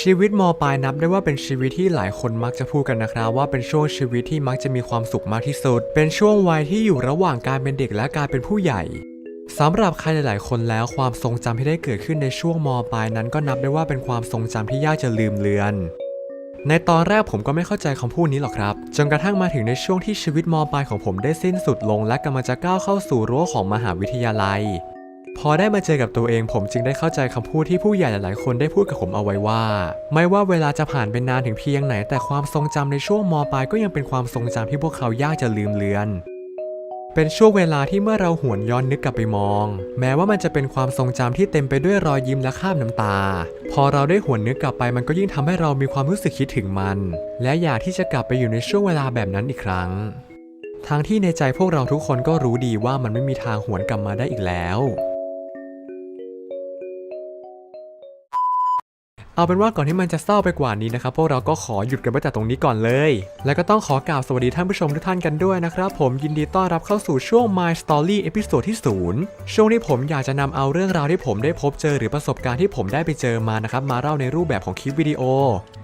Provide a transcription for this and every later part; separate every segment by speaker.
Speaker 1: ชีวิตมปลายนับได้ว่าเป็นชีวิตที่หลายคนมักจะพูดกันนะครับ ว่าเป็นช่วงชีวิตที่มักจะมีความสุขมากที่สุด เป็นช่วงวัยที่อยู่ระหว่างการเป็นเด็กและการเป็นผู้ใหญ่สำหรับใครหลาย ๆ คนแล้วความทรงจำที่ได้เกิดขึ้นในช่วงมปลายนั้นก็นับได้ว่าเป็นความทรงจำที่ยากจะลืมเลือน ในตอนแรกผมก็ไม่เข้าใจคำพูดนี้หรอกครับ จนกระทั่งมาถึงในช่วงที่ชีวิตมปลายของผมได้สิ้นสุดลง และกำลังจะก้าวเข้าสู่รั้วของมหาวิทยาลัย พอได้มาเจอกับตัวเองผมจึงได้เข้าใจคำพูดที่ผู้ใหญ่หลายๆ คนได้พูดกับผมเอาไว้ว่า ไม่ว่าเวลาจะผ่านไปนานถึงเพียงไหน แต่ความทรงจำในช่วงมปลายก็ยังเป็นความทรงจำที่พวกเขายากจะลืมเลือน เป็นช่วงเวลาที่เมื่อเราหวนย้อนนึกกลับไปมอง แม้ว่ามันจะเป็นความทรงจำที่เต็มไปด้วยรอยยิ้มและคราบน้ำตา พอเราได้หวนนึกกลับไปมันก็ยิ่งทำให้เรามีความรู้สึกคิดถึงมัน และอยากที่จะกลับไปอยู่ในช่วงเวลาแบบนั้นอีกครั้งทางที่ในใจพวกเราทุกคนก็รู้ดีว่ามันไม่มีทางหวนกลับมาได้อีกแล้ว เอาเป็นว่าก่อนที่มันจะเศร้าไปกว่านี้นะครับพวกเราก็ขอหยุดกันไว้แต่ตรงนี้ก่อนเลย แล้วก็ต้องขอกล่าวสวัสดีท่านผู้ชมทุกท่านกันด้วยนะครับผมยินดีต้อนรับเข้าสู่ช่วง My Story เอพิโซดที่ 0 ช่วงที่ผมอยากจะนำเอาเรื่องราวที่ผมได้พบเจอหรือประสบการณ์ที่ผมได้ไปเจอมานะครับมาเล่าในรูปแบบของคลิปวิดีโอ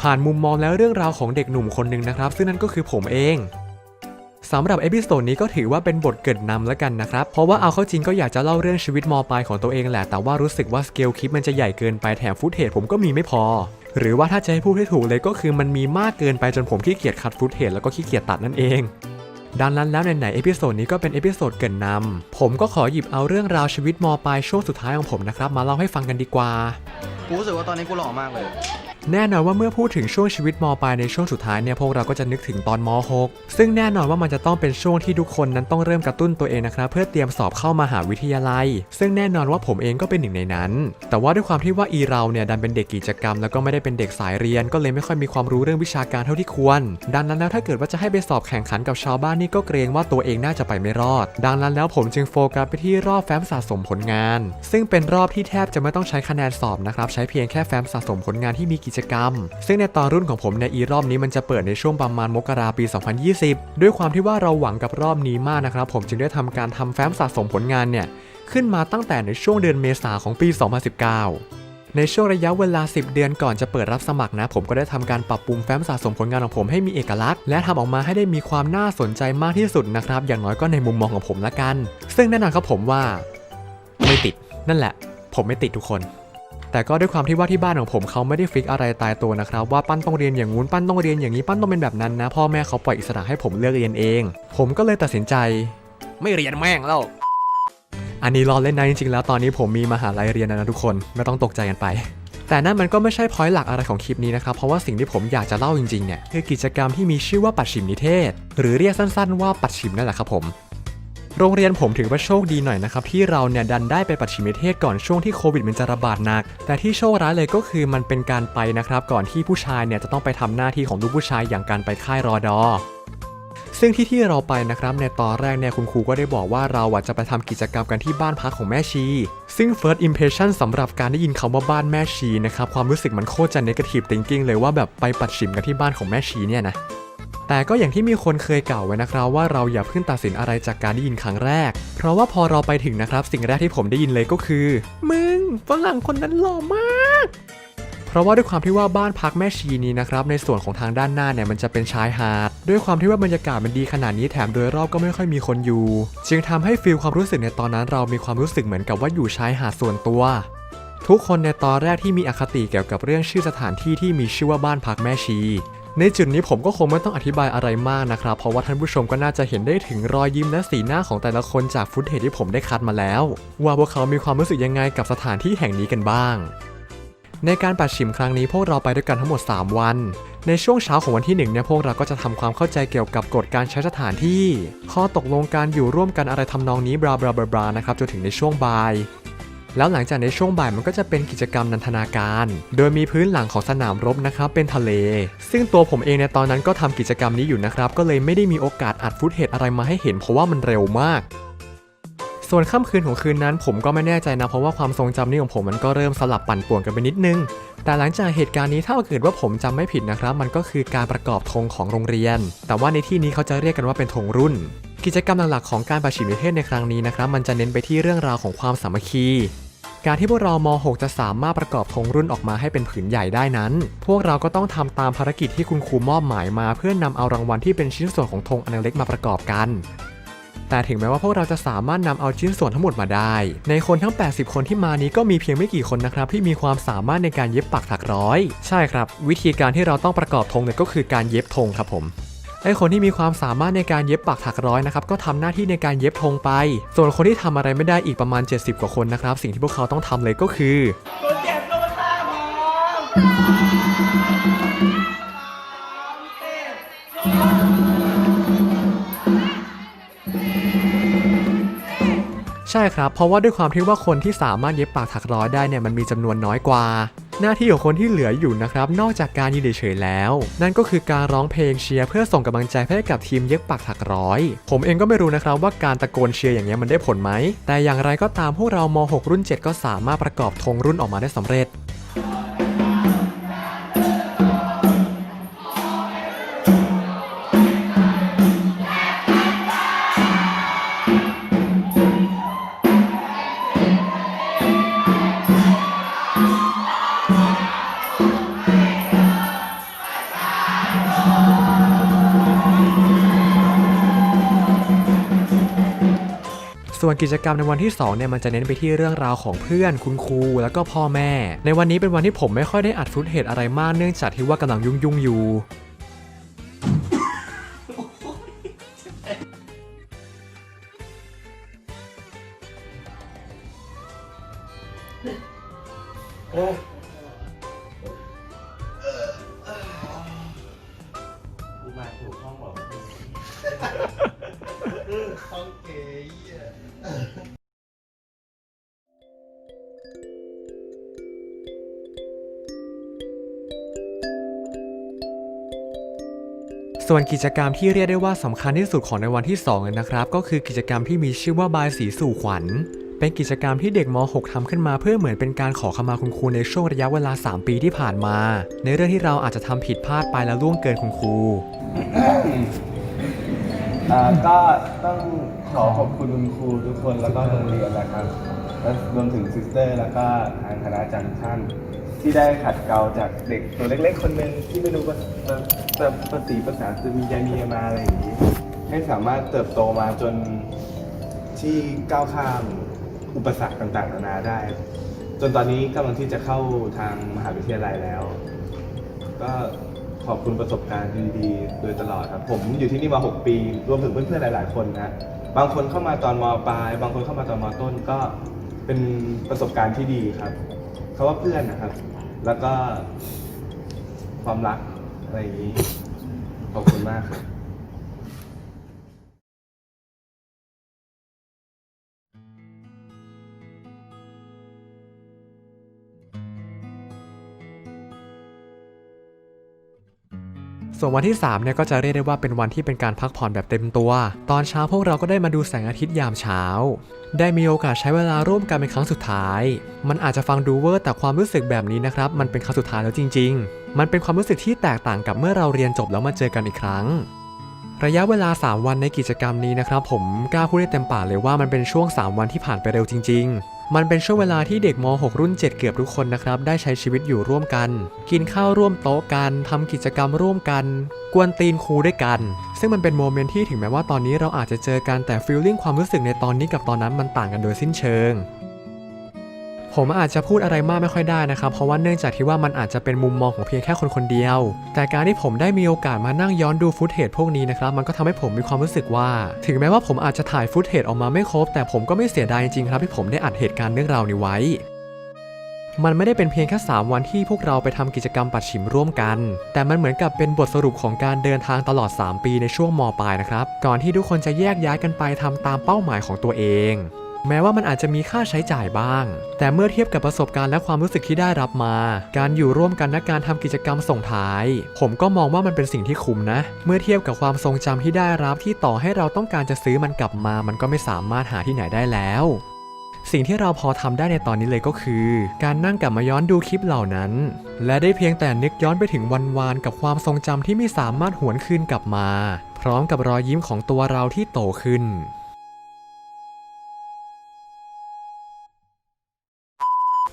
Speaker 1: ผ่านมุมมองและเรื่องราวของเด็กหนุ่มคนหนึ่งนะครับซึ่งนั่นก็คือผมเอง สำหรับเอพิโซดนี้ก็ถือว่าเป็นบทเกิดนำแล้วกันนะครับ เพราะว่าเอาเข้าจริงก็อยากจะเล่าเรื่องชีวิตมปลายของตัวเองแหละ แต่ว่ารู้สึกว่าสเกลคลิปมันจะใหญ่เกินไปแถมฟุตเทจผมก็มีไม่พอ หรือว่าถ้าจะให้พูดให้ถูกเลยก็คือมันมีมากเกินไปจนผมขี้เกียจคัดฟุตเทจแล้วก็ขี้เกียจตัดนั่นเองดังนั้นแล้วไหนๆเอพิโซดนี้ก็เป็นเอพิโซดเกินนำผมก็ขอหยิบเอาเรื่องราวชีวิตมปลายช่วงสุดท้ายของผมนะครับมาเล่าให้ฟังกันดีกว่า
Speaker 2: กูรู้สึกว่าตอนนี้กูหล่อมากเลย
Speaker 1: แน่นอนว่าเมื่อพูดถึงช่วงชีวิตมปลายในช่วงสุดท้ายเนี่ยพวกเราก็จะนึกถึงตอนม .6 ซึ่งแน่นอนว่ามันจะต้องเป็นช่วงที่ทุกคนนั้นต้องเริ่มกระตุ้นตัวเองนะครับเพื่อเตรียมสอบเข้ามหาวิทยาลัย ซึ่งแน่นอนว่าผมเองก็เป็นหนึ่งในนั้น แต่ว่าด้วยความที่ว่าอีเราเนี่ยดันเป็นเด็กกิจกรรม แล้วก็ไม่ได้เป็นเด็กสายเรียน ก็เลยไม่ค่อยมีความรู้เรื่องวิชาการเท่าที่ควร ดังนั้นแล้วถ้าเกิดว่าจะให้ไปสอบแข่งขันกับชาวบ้านนี่ก็เกรงว่าตัวเองน่าจะไปไม่รอด ดังนั้นแล้วผมจึงโฟกัสไปที่รอบแฟ้มสะสมผลงาน ซึ่งเป็นรอบที่แทบจะไม่ต้องใช้คะแนนสอบนะครับใช้เพียงแค่แฟ้มสะสมผลงานที่มีกิจกรรม ซึ่งในตอนรุ่นของผมในอีรอบนี้มันจะเปิดในช่วงประมาณมกราปี 2020 ด้วยความที่ว่าเราหวังกับรอบนี้มากนะครับ ผมจึงได้ทำการทำแฟ้มสะสมผลงานเนี่ยขึ้นมาตั้งแต่ในช่วงเดือนเมษาของปี 2019ในช่วงระยะเวลา 10 เดือนก่อนจะเปิดรับสมัครนะ ผมก็ได้ทำการปรับปรุงแฟ้มสะสมผลงานของผมให้มีเอกลักษณ์ และทำออกมาให้ได้มีความน่าสนใจมากที่สุดนะครับ อย่างน้อยก็ในมุมมองของผมละกัน ซึ่งแน่นอนครับผมว่า ไม่ติด นั่นแหละ ผมไม่ติดทุกคน แต่ก็ด้วยความที่ว่าที่บ้านของผมเขาไม่ได้ฟิกอะไรตายตัวนะครับว่าปั้นต้องเรียนอย่างงู้นปั้นต้องเรียนอย่างนี้ปั้นต้องเป็นแบบนั้นนะ พ่อแม่เขาปล่อยอิสระให้ผมเลือกเรียนเอง ผมก็เลยตัดสินใจ ไม่เรียนแม่งแล้วอันนี้รอเล่นนะจริงๆแล้วตอนนี้ผมมีมหาลัยเรียนนะทุกคนไม่ต้องตกใจกันไปแต่นั่นมันก็ไม่ใช่พอยต์หลักอะไรของคลิปนี้นะครับ เพราะว่าสิ่งที่ผมอยากจะเล่าจริงๆเนี่ยคือกิจกรรมที่มีชื่อว่าปัดฉิมนิเทศ หรือเรียกสั้นๆว่าปัดฉิมนั่นแหละครับผม โรงเรียนผมถือว่าโชคดีหน่อยนะครับ ที่เราเนี่ยดันได้ไปปัดฉิมเทศก่อนช่วงที่โควิดมันจะระบาดหนัก แต่ที่โชคร้ายเลยก็คือมันเป็นการไปนะครับ ก่อนที่ผู้ชายเนี่ยจะต้องไปทำหน้าที่ของลูกผู้ชายอย่างการไปค่ายรอดอซึ่งที่ที่เราไปนะครับในตอนแรกเนี่ยคุณครูก็ได้บอกว่าเราอะจะไปทำกิจกรรมกันที่บ้านพักของแม่ชี ซึ่ง first impression สำหรับการได้ยินคำว่าบ้านแม่ชีนะครับความรู้สึกมันโคตรจะ negative thinking เลยว่าแบบไปปัดฉิมกันที่บ้านของแม่ชีเนี่ยนะ แต่ก็อย่างที่มีคนเคยกล่าวไว้นะครับว่าเราอย่าเพิ่งตัดสินอะไรจากการได้ยินครั้งแรก เพราะว่าพอเราไปถึงนะครับสิ่งแรกที่ผมได้ยินเลยก็คือ มึงฝรั่งคนนั้นหล่อมาก เพราะว่าด้วยความที่ว่าบ้านพักแม่ชีนี้นะครับในส่วนของทางด้านหน้าเนี่ยมันจะเป็นชายหาด ด้วยความที่ว่าบรรยากาศมันดีขนาดนี้แถมโดยรอบก็ไม่ค่อยมีคนอยู่ จึงทำให้ฟีลความรู้สึกในตอนนั้น เรามีความรู้สึกเหมือนกับว่าอยู่ชายหาดส่วนตัวทุกคนในตอนแรกที่มีอคติเกี่ยวกับเรื่องชื่อสถานที่ที่มีชื่อว่าบ้านพักแม่ชี ในจุดนี้ผมก็คงไม่ต้องอธิบายอะไรมากนะครับ เพราะว่าท่านผู้ชมก็น่าจะเห็นได้ถึงรอยยิ้มและสีหน้าของแต่ละคนจากฟุตเทจที่ผมได้คัดมาแล้ว ว่าพวกเขามีความรู้สึกยังไงกับสถานที่แห่งนี้กันบ้าง ในการปัดฉิมครั้งนี้พวกเราไปด้วยกันทั้งหมด 3 วัน ในช่วงเช้าของวันที่1เนี่ยพวกเราก็จะทำความเข้าใจเกี่ยวกับกฎการใช้สถานที่ ข้อตกลงการอยู่ร่วมกันอะไรทำนองนี้บลาบลาบลาบลานะครับจนถึงในช่วงบ่าย แล้วหลังจากในช่วงบ่ายมันก็จะเป็นกิจกรรมนันทนาการ โดยมีพื้นหลังของสนามรบนะครับเป็นทะเล ซึ่งตัวผมเองในตอนนั้นก็ทำกิจกรรมนี้อยู่นะครับก็เลยไม่ได้มีโอกาสอัดฟุตเทจอะไรมาให้เห็นเพราะว่ามันเร็วมาก ส่วนค่ำคืนของคืนนั้นผมก็ไม่แน่ใจนะเพราะว่าความทรงจำนี้ของผมมันก็เริ่มสลับปั่นป่วนกันไปนิดนึงแต่หลังจากเหตุการณ์นี้ถ้าเกิดว่าผมจำไม่ผิดนะครับ มันก็คือการประกอบธงของโรงเรียน แต่ว่าในที่นี้เขาจะเรียกกันว่าเป็นธงรุ่น กิจกรรมหลักๆของการประชิมนิเทศในครั้งนี้นะครับ มันจะเน้นไปที่เรื่องราวของความสามัคคี การที่พวกเราม .6 จะสามารถประกอบธงรุ่นออกมาให้เป็นผืนใหญ่ได้นั้น พวกเราก็ต้องทำตามภารกิจที่คุณครูมอบหมายมา เพื่อนำเอารางวัลที่เป็นชิ้นส่วนของธงอันเล็กมาประกอบกันแต่ถึงแม้ว่าพวกเราจะสามารถนำเอาชิ้นส่วนทั้งหมดมาได้ ในคนทั้ง 80 คนที่มานี้ก็มีเพียงไม่กี่คนนะครับ ที่มีความสามารถในการเย็บปักถักร้อย ใช่ครับ วิธีการที่เราต้องประกอบธงเนี่ยก็คือการเย็บธงครับผม ไอคนที่มีความสามารถในการเย็บปักถักร้อยนะครับก็ทำหน้าที่ในการเย็บธงไป ส่วนคนที่ทำอะไรไม่ได้อีกประมาณ 70 กว่าคนนะครับ สิ่งที่พวกเขาต้องทำเลยก็คือใช่ครับ เพราะว่าด้วยความที่ว่าคนที่สามารถเย็บปากถักร้อยได้เนี่ยมันมีจำนวนน้อยกว่า หน้าที่ของคนที่เหลืออยู่นะครับ นอกจากการยืนเฉยๆแล้ว นั่นก็คือการร้องเพลงเชียร์เพื่อส่งกำลังใจให้กับทีมเย็บปักถักร้อย ผมเองก็ไม่รู้นะครับว่าการตะโกนเชียร์อย่างเงี้ยมันได้ผลไหม แต่อย่างไรก็ตามพวกเราม .6 รุ่น 7 ก็สามารถประกอบธงรุ่นออกมาได้สำเร็จ ส่วนกิจกรรมในวันที่ 2 เนี่ยมันจะเน้นไปที่เรื่องราวของเพื่อนคุณครูแล้วก็พ่อแม่ ในวันนี้เป็นวันที่ผมไม่ค่อยได้อัดฟุตเทจอะไรมากเนื่องจากที่ว่ากำลังยุ่งๆอยู่
Speaker 3: กูมาถูกห้องบอก
Speaker 2: ห้องเก๋เหี้ย
Speaker 1: ส่วนกิจกรรมที่เรียกได้ว่าสำคัญที่สุดของในวันที่2เลยนะครับ ก็คือกิจกรรมที่มีชื่อว่าบายสีสู่ขวัญ เป็นกิจกรรมที่เด็กม .6 ทำขึ้นมาเพื่อเหมือนเป็นการขอขมาคุณครูในช่วงระยะเวลา 3 ปีที่ผ่านมา ในเรื่องที่เราอาจจะทำผิดพลาดไปแล้วล่วงเกินคุณครู
Speaker 3: อ่าก็ต้องขอขอบคุณคุณครูทุกคนแล้วก็โรงเรียนนะครับและรวมถึงซิสเตอร์ แล้วก็ทางคณะอาจารย์ท่าน ที่ได้ขัดเกลาจากเด็กตัวเล็กๆ คนหนึ่งที่ไม่รู้ภาเอ่อภาภาษีภาษาจะมียามีมาอะไรอย่างนี้ ให้สามารถเติบโตมาจนที่ก้าวข้ามอุปสรรคต่างๆนานาได้ จนตอนนี้กำลังที่จะเข้าทางมหาวิทยาลัยแล้ว ก็ ขอบคุณประสบการณ์ดีๆโดยตลอดครับ ผมอยู่ที่นี่มา 6 ปี รวมถึงเพื่อนๆ หลาย ๆ คนนะ บางคนเข้ามาตอนมปลาย บางคนเข้ามาตอนมต้นก็เป็นประสบการณ์ที่ดีครับเขาว่าเพื่อนนะครับ แล้วก็ความรักอะไรอย่างนี้ ขอบคุณมากครับ
Speaker 1: ส่วนวันที่3เนี่ยก็จะเรียกได้ว่าเป็นวันที่เป็นการพักผ่อนแบบเต็มตัว ตอนเช้าพวกเราก็ได้มาดูแสงอาทิตย์ยามเช้า ได้มีโอกาสใช้เวลาร่วมกันเป็นครั้งสุดท้าย มันอาจจะฟังดูเวอร์แต่ความรู้สึกแบบนี้นะครับ มันเป็นครั้งสุดท้ายแล้วจริง ๆ มันเป็นความรู้สึกที่แตกต่างกับเมื่อเราเรียนจบแล้วมาเจอกันอีกครั้งระยะเวลา 3 วันในกิจกรรมนี้นะครับผมกล้าพูดได้เต็มปากเลยว่ามันเป็นช่วง 3 วันที่ผ่านไปเร็วจริง ๆ มันเป็นช่วงเวลาที่เด็กม .6 รุ่น 7 เกือบทุกคนนะครับ ได้ใช้ชีวิตอยู่ร่วมกัน กินข้าวร่วมโต๊ะกันทำกิจกรรมร่วมกัน กวนตีนครูด้วยกัน ซึ่งมันเป็นโมเมนต์ที่ถึงแม้ว่าตอนนี้เราอาจจะเจอกันแต่ฟีลลิ่งความรู้สึกในตอนนี้กับตอนนั้นมันต่างกันโดยสิ้นเชิง ผมอาจจะพูดอะไรมากไม่ค่อยได้นะครับ เพราะว่าเนื่องจากที่ว่ามันอาจจะเป็นมุมมองของเพียงแค่คนคนเดียว แต่การที่ผมได้มีโอกาสมานั่งย้อนดูฟุตเทจพวกนี้นะครับ มันก็ทำให้ผมมีความรู้สึกว่า ถึงแม้ว่าผมอาจจะถ่ายฟุตเทจออกมาไม่ครบ แต่ผมก็ไม่เสียดายจริงๆครับที่ผมได้อัดเหตุการณ์เรื่องราวนี้ไว้มันไม่ได้เป็นเพียงแค่ 3 วันที่พวกเราไปทำกิจกรรมปัดฉิมร่วมกัน แต่มันเหมือนกับเป็นบทสรุปของการเดินทางตลอด 3 ปีในช่วงมปลายนะครับ ก่อนที่ทุกคนจะแยกย้ายกันไปทำตามเป้าหมายของตัวเอง แม้ว่ามันอาจจะมีค่าใช้จ่ายบ้าง แต่เมื่อเทียบกับประสบการณ์และความรู้สึกที่ได้รับมา การอยู่ร่วมกันและการทำกิจกรรมส่งท้าย ผมก็มองว่ามันเป็นสิ่งที่คุ้มนะ เมื่อเทียบกับความทรงจำที่ได้รับที่ต่อให้เราต้องการจะซื้อมันกลับมา มันก็ไม่สามารถหาที่ไหนได้แล้วสิ่งที่เราพอทำได้ในตอนนี้เลยก็คือ การนั่งกลับมาย้อนดูคลิปเหล่านั้น และได้เพียงแต่นึกย้อนไปถึงวันวานกับความทรงจำที่ไม่สามารถหวนคืนกลับมา พร้อมกับรอยยิ้มของตัวเราที่โตขึ้น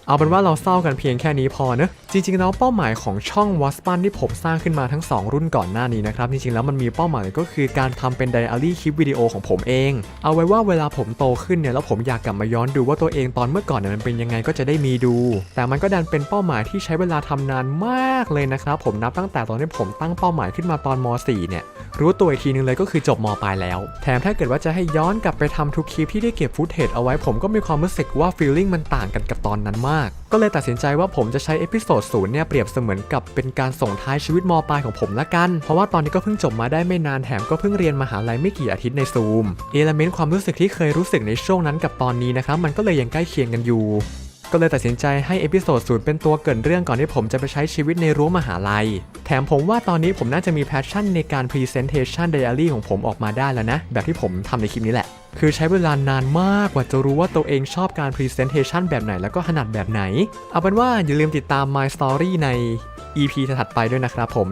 Speaker 1: เอาเป็นว่าเราเศร้ากันเพียงแค่นี้พอเนอะจริงๆแล้วเป้าหมายของช่องวอสปันที่ผมสร้างขึ้นมาทั้ง 2 รุ่นก่อนหน้านี้นะครับจริงๆแล้วมันมีเป้าหมายก็คือการทำเป็นไดอารี่คลิปวิดีโอของผมเอง เอาไว้ว่าเวลาผมโตขึ้นเนี่ยแล้วผมอยากกลับมาย้อนดูว่าตัวเองตอนเมื่อก่อนเนี่ยมันเป็นยังไงก็จะได้มีดู แต่มันก็ดันเป็นเป้าหมายที่ใช้เวลาทำนานมากเลยนะครับผมนับตั้งแต่ตอนที่ผมตั้งเป้าหมายขึ้นมาตอนม .4 เนี่ยรู้ตัวอีกทีนึงเลยก็คือจบมปลายแล้ว แถมถ้าเกิดว่าจะให้ย้อนกลับไปทำทุกคลิปที่ได้เก็บฟุตเทจเอาไว้ผมก็มีความรู้สึกว่าฟีลลิ่งมันต่างกันกับตอนนั้นมากก็เลยตัดสินใจว่าผมจะใช้เอพิโซดศูนย์เนี่ยเปรียบเสมือนกับเป็นการส่งท้ายชีวิตมปลายของผมละกัน เพราะว่าตอนนี้ก็เพิ่งจบมาได้ไม่นานแถมก็เพิ่งเรียนมหาลัยไม่กี่อาทิตย์ในซูมเอลเมนต์ความรู้สึกที่เคยรู้สึกในช่วงนั้นกับตอนนี้นะครับมันก็เลยยังใกล้เคียงกันอยู่ ก็เลยตัดสินใจให้เอพิโซดศูนย์เป็นตัวเกินเรื่องก่อนที่ผมจะไปใช้ชีวิตในรั้วมหาลัย แถมผมว่าตอนนี้ผมน่าจะมีแพชชั่นในการ Presentation Diary ของผมออกมาได้แล้วนะ แบบที่ผมทำในคลิปนี้แหละ คือใช้เวลานานมากกว่าจะรู้ว่าตัวเองชอบการ Presentation แบบไหนแล้วก็ถนัดแบบไหน เอาเป็นว่าอย่าลืมติดตาม My Story ใน EP ถัดไปด้วยนะครับผม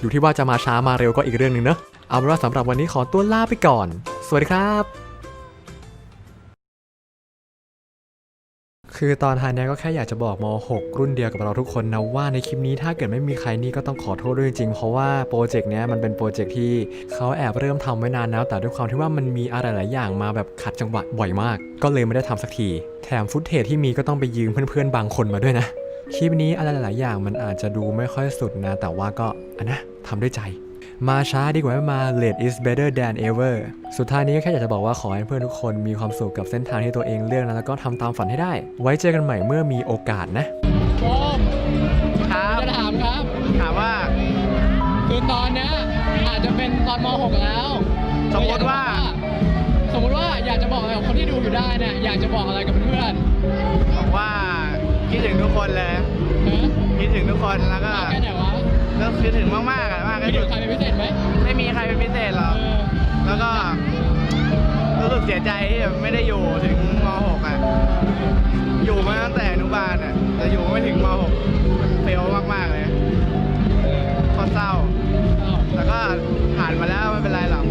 Speaker 1: อยู่ที่ว่าจะมาช้ามาเร็วก็อีกเรื่องหนึ่งเนอะเอาเป็นว่าสำหรับวันนี้ขอตัวลาไปก่อน สวัสดีครับ คือตอนท้ายเนี้ยก็แค่อยากจะบอกม .6 รุ่นเดียวกับเราทุกคนนะว่าในคลิปนี้ถ้าเกิดไม่มีใครนี่ก็ต้องขอโทษด้วยจริงๆเพราะว่าโปรเจกต์เนี้ยมันเป็นโปรเจกต์ที่เขาแอบเริ่มทำไว้นานแล้ว แต่ด้วยความที่ว่ามันมีอะไรหลายอย่างมาแบบขัดจังหวะบ่อยมาก ก็เลยไม่ได้ทำสักที แถมฟุตเทจที่มีก็ต้องไปยืมเพื่อนๆบางคนมาด้วยนะคลิปนี้อะไรหลายอย่างมันอาจจะดูไม่ค่อยสุดนะ แต่ว่าก็อะนะทำด้วยใจ มาช้าดีกว่าไม่มา late is better than ever สุดท้ายนี้ก็แค่อยากจะบอกว่าขอให้เพื่อนทุกคนมีความสุขกับเส้นทางที่ตัวเองเลือกนะแล้วก็ทำตามฝันให้ได้ ไว้เจอกันใหม่เมื่อมีโอกาสนะ
Speaker 4: โอม
Speaker 3: ครับ
Speaker 4: จะถามครับ
Speaker 3: ถามว่า
Speaker 4: คือตอนเนี้ยอาจจะเป็นตอนม .6 แล้ว
Speaker 3: สมมุติว่า
Speaker 4: สมมติว่าอยากจะบอกอะไรกับคนที่ดูอยู่ได้เนี่ยอยากจะบอกอะไรกับเพื่อน
Speaker 3: บอกว่าคิดถึงทุกคนเลย
Speaker 4: ๆฮะ
Speaker 3: คิดถึงทุกคนแล้วก็
Speaker 4: มากแค่ไหนวะ
Speaker 3: ก็คิดถึงมากๆอะมาก
Speaker 4: ไม่
Speaker 3: ที่
Speaker 4: ดู
Speaker 3: สุด
Speaker 4: ใครเป็นพิเศษไหม
Speaker 3: ไม่มีใครเป็นพิเศษหร
Speaker 4: เอ
Speaker 3: อก
Speaker 4: อ
Speaker 3: แล้วก็รู้สึกเสียใจที่แบบไม่ได้อยู่ถึงม .6 อะ อยู่มาตั้งแต่อนุบาลอะ แต่อยู่ไม่ถึงม .6 มันเฟลมากๆเลยโคตรเศร้า
Speaker 4: เอ้า
Speaker 3: แต่ก็ผ่านมาแล้วไม่เป็นไรหรอก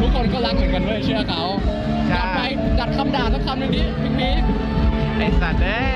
Speaker 4: ทุกคนก็รักเหมือนกันเว้ยเชื่อเขา
Speaker 3: ใช่
Speaker 4: จัดไปจัดคำด่าสักคำหนึ่งดิพิกพี
Speaker 3: ไอสัตว์เอ้ย